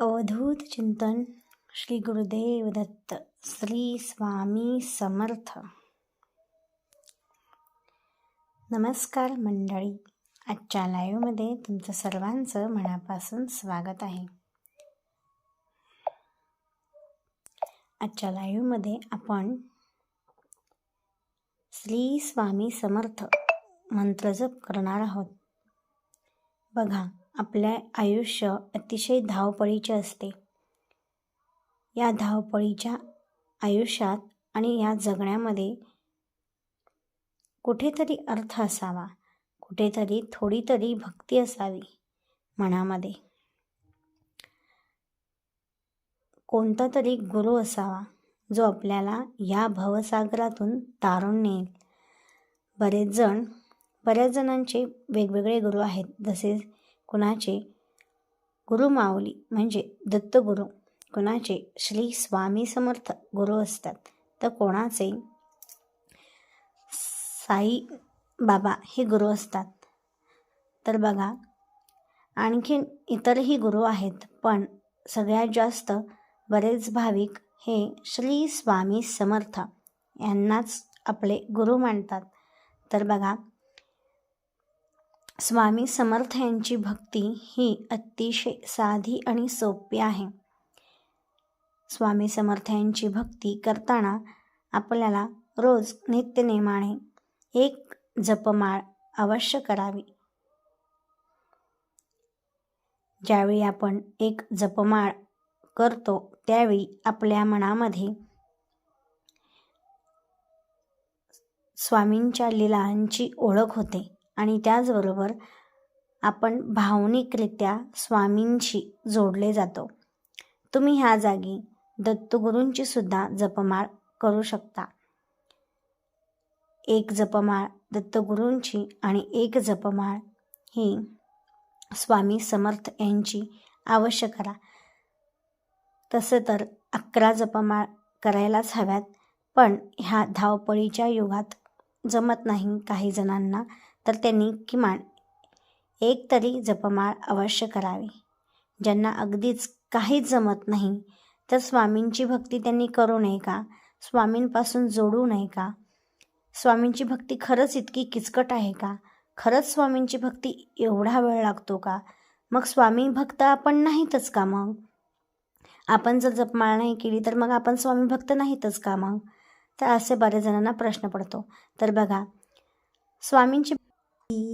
अवधूत चिंतन श्री गुरुदेव दत्त श्री स्वामी समर्थ. नमस्कार मंडळी. आजच्या लाईव्हमध्ये तुमचं सर्वांचं मनापासून स्वागत आहे. आजच्या लाईव्हमध्ये आपण श्री स्वामी समर्थ मंत्रजप करणार आहोत. बघा आपले आयुष्य अतिशय धावपळीचे असते. या धावपळीच्या आयुष्यात आणि या जगण्यामध्ये कुठेतरी अर्थ असावा. कुठेतरी थोडी तरी भक्ती असावी मनामध्ये. कोणता तरी गुरु असावा जो आपल्याला या भवसागरातून तारून नेईल. बरेच जण बऱ्याच जणांचे वेगवेगळे गुरु आहेत. जसे कुणाचे? गुरुमाऊली म्हणजे दत्तगुरू. कुणाचे? श्री स्वामी समर्थ गुरु असतात. तर कोणाचे? साई बाबा हे गुरु असतात. तर बघा आणखीन इतरही गुरु आहेत पण सगळ्यात जास्त बरेच भाविक हे श्री स्वामी समर्थ यांनाच आपले गुरु मानतात. तर बघा स्वामी समर्थ यांची भक्ती ही अतिशय साधी आणि सोपी आहे. स्वामी समर्थ यांची भक्ती करताना आपल्याला रोज नित्यनेमाने एक जपमाळ अवश्य करावी. ज्यावेळी आपण एक जपमाळ करतो त्यावेळी आपल्या मनामध्ये स्वामींच्या लिलांची ओळख होते. आणि त्याचबरोबर आपण भावनिकरित्या स्वामींशी जोडले जातो. तुम्ही ह्या जागी दत्तगुरूंची सुद्धा जपमाळ करू शकता. एक जपमाळ दत्तगुरूंची आणि एक जपमाळ ही स्वामी समर्थ यांची अवश्य करा. तसं तर अकरा जपमाळ करायलाच हव्यात पण ह्या धावपळीच्या युगात जमत नाही काही जणांना. तर त्यांनी किमान एक तरी जपमाळ अवश्य करावी. ज्यांना अगदीच काहीच जमत नाही तर स्वामींची भक्ती त्यांनी करू नये का? स्वामींपासून जोडू नये का? स्वामींची भक्ती खरंच इतकी किचकट आहे का? खरंच स्वामींची भक्ती एवढा वेळ लागतो का? मग स्वामी भक्त आपण नाहीतच का मग? आपण जर जपमाळ नाही केली तर मग आपण स्वामी भक्त नाहीतच का मग? तर असे बऱ्याच जणांना प्रश्न पडतो. तर बघा स्वामींची